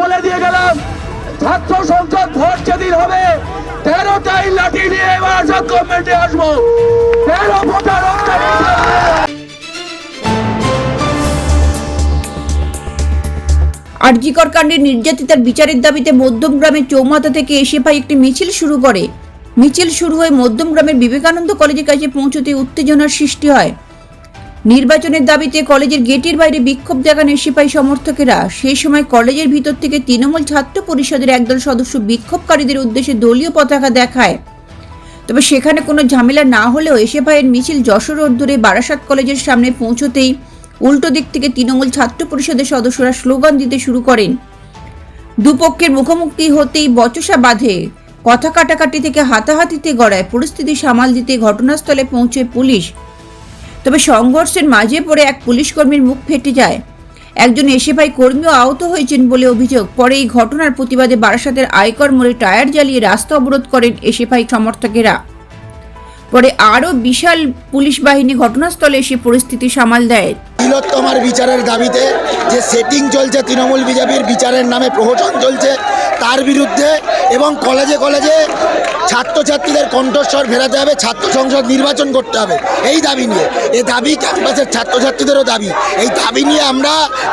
বলে দিয়ে গেলাম, ছাত্র সংসদ ভোট যেদিন হবে, তেরোটাই লাঠি নিয়ে এবার আসাম গভর্নমেন্টে আসব। তেরো ভোটার আরজিকর কাণ্ডের নির্যাতিতার বিচারের দাবিতে মধ্যমগ্রামের চৌমাথা থেকে এসএফআই একটি মিছিল শুরু করে। মিছিল শুরু হয়ে মধ্যমগ্রামের বিবেকানন্দ কলেজের কাছে পৌঁছতে উত্তেজনার সৃষ্টি হয়। নির্বাচনের দাবিতে কলেজের গেটের বাইরে বিক্ষোভ দেখান এসএফআই সমর্থকেরা। সেই সময় কলেজের ভিতর থেকে তৃণমূল ছাত্র পরিষদের একদল সদস্য বিক্ষোভকারীদের উদ্দেশ্যে দলীয় পতাকা দেখায়। তবে সেখানে কোনো ঝামেলা না হলেও এসএফআইয়ের মিছিল যশোর রোড ধরে বারাসাত কলেজের সামনে পৌঁছতেই উল্টো দিক থেকে তৃণমূল ছাত্র পরিষদের সদস্যরা স্লোগান দিতে শুরু করেন। দুপক্ষের মুখোমুখি হতেই বচসা বাঁধে। কথা কাটাকাটি থেকে হাতাহাতিতে গড়ায়, পরিস্থিতি সামাল দিতে ঘটনাস্থলে পৌঁছে পুলিশ। তবে সংঘর্ষের মাঝে পড়ে এক পুলিশ কর্মীর মুখ ফেটে যায়। একজন এসএফআই কর্মীও আহত হয়েছেন বলে অভিযোগ। পরে এই ঘটনার প্রতিবাদে বারাসাতের আয়কর মোড়ে টায়ার জ্বালিয়ে রাস্তা অবরোধ করেন এসএফআই সমর্থকেরা। পরে আরও বিশাল পুলিশ বাহিনী ঘটনাস্থলে এসে পরিস্থিতি সামাল দেয়। তিলোত্তমার বিচারের দাবিতে যে সেটিং চলছে তৃণমূল বিজেপির বিচারের নামে প্রহসন চলছে, তার বিরুদ্ধে এবং কলেজে কলেজে ছাত্রছাত্রীদের কণ্ঠস্বর ফেরাতে হবে, ছাত্র সংসদ নির্বাচন করতে হবে। এই দাবি নিয়ে এই দাবি ক্যাম্পাসের ছাত্রছাত্রীদেরও দাবি। এই দাবি নিয়ে আমরা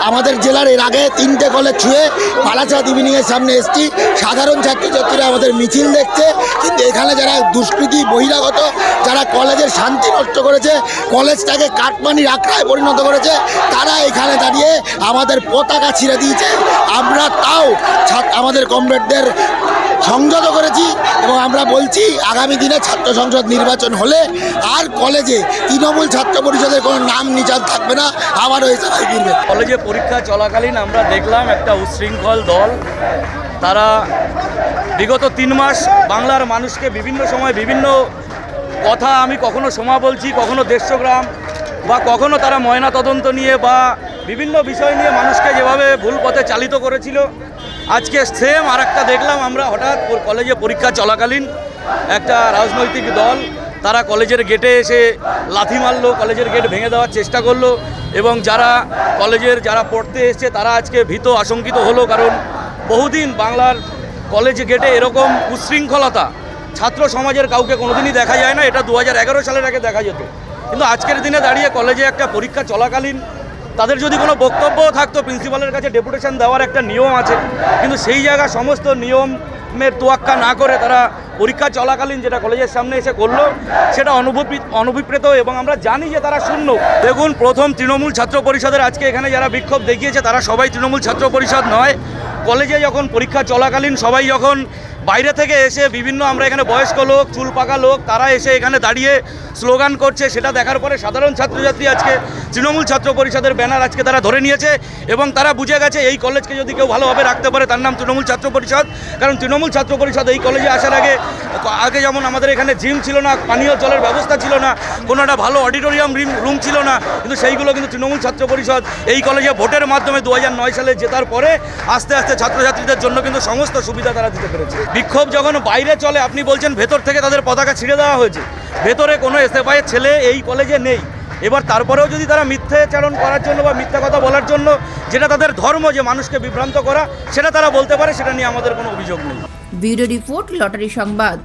আমাদের জেলার এর আগে তিনটে কলেজ ছুঁয়ে পালাচাঁদ ইভিনিংয়ের সামনে এসছি। সাধারণ ছাত্রছাত্রীরা আমাদের মিছিল দেখছে, কিন্তু এখানে যারা দুষ্কৃতী, বহিরাগত, যারা কলেজের শান্তি নষ্ট করেছে কলেজটাকে কাটমানির আখড়ায় পরিণত করেছে, তারা এখানে দাঁড়িয়ে আমাদের পতাকা ছিঁড়ে দিয়েছে। আমরা তাও আমাদের কমরেডদের সংযত করেছি এবং আমরা বলছি, আগামী দিনে ছাত্র সংসদ নির্বাচন হলে আর কলেজে তৃণমূল ছাত্র পরিষদের কোনো নাম নিচান থাকবে না আবারও এসআই কিনবে কলেজে পরীক্ষা চলাকালীন আমরা দেখলাম একটা উচ্ছৃঙ্খল দল। তারা বিগত তিন মাস বাংলার মানুষকে বিভিন্ন সময় বিভিন্ন কথা আমি কখনো সমা বলছি, কখনো দেশগ্রাম বা কখনো তারা ময়না তদন্ত নিয়ে বা বিভিন্ন বিষয় নিয়ে মানুষকে যেভাবে ভুল পথে চালিত করেছিল। আজকে সেম আর একটা দেখলাম আমরা হঠাৎ কলেজে পরীক্ষা চলাকালীন একটা রাজনৈতিক দল তারা কলেজের গেটে এসে লাথি মারলো, কলেজের গেট ভেঙে দেওয়ার চেষ্টা করল এবং যারা কলেজের যারা পড়তে এসছে তারা আজকে ভীত আশঙ্কিত হলো কারণ বহুদিন বাংলার কলেজ গেটে এরকম উচ্ছৃঙ্খলতা ছাত্র সমাজের কাউকে কোনোদিনই দেখা যায় না। এটা দু হাজার এগারো সালের আগে দেখা যেত। কিন্তু আজকের দিনে দাঁড়িয়ে কলেজে একটা পরীক্ষা চলাকালীন তাদের যদি কোনো বক্তব্য থাকতো, প্রিন্সিপালের কাছে ডেপুটেশন দেওয়ার একটা নিয়ম আছে, কিন্তু সেই জায়গা সমস্ত নিয়মের তোয়াক্কা না করে তারা পরীক্ষা চলাকালীন যেটা কলেজের সামনে এসে করল, সেটা অনুভূতি অনভিপ্রেত এবং আমরা জানি যে তারা শূন্য। দেখুন, প্রথম তৃণমূল ছাত্র পরিষদের আজকে এখানে যারা বিক্ষোভ দেখিয়েছে, তারা সবাই তৃণমূল ছাত্র পরিষদ নয়। কলেজে যখন পরীক্ষা চলাকালীন সবাই যখন বাইরে থেকে এসে বিভিন্ন আমরা এখানে বয়স্ক লোক, চুল পাকা লোক, তারা এসে এখানে দাঁড়িয়ে স্লোগান করছে, সেটা দেখার পরে সাধারণ ছাত্রছাত্রী আজকে তৃণমূল ছাত্র পরিষদের ব্যানার আজকে তারা ধরে নিয়েছে এবং তারা বুঝে গেছে এই কলেজকে যদি কেউ ভালোভাবে রাখতে পারে তার নাম তৃণমূল ছাত্র পরিষদ। কারণ তৃণমূল ছাত্র পরিষদ এই কলেজে আসার আগে আগে যেমন আমাদের এখানে জিম ছিল না, পানীয় জলের ব্যবস্থা ছিল না, কোনো একটা ভালো অডিটোরিয়াম রুম ছিল না, কিন্তু সেইগুলো কিন্তু তৃণমূল ছাত্র পরিষদ এই কলেজে ভোটের মাধ্যমে দু হাজার নয় সালে জেতার পরে আস্তে আস্তে ছাত্রছাত্রীদের জন্য কিন্তু সমস্ত সুবিধা তারা দিতে পেরেছে। বিক্ষোভ যখন বাইরে চলে, আপনি বলছেন ভেতর থেকে তাদের পতাকা ছিঁড়ে দেওয়া হয়েছে। ভেতরে কোনো এসএফআইয়ের ছেলে এই কলেজে নেই। এবার তারপরেও যদি তারা মিথ্যাচারণ করার জন্য বা মিথ্যা কথা বলার জন্য যেটা তাদের ধর্ম যে মানুষকে বিভ্রান্ত করা, সেটা তারা বলতে পারে, সেটা নিয়ে আমাদের কোনো অভিযোগ নেই। ব্যুরো রিপোর্ট, লটারি সংবাদ।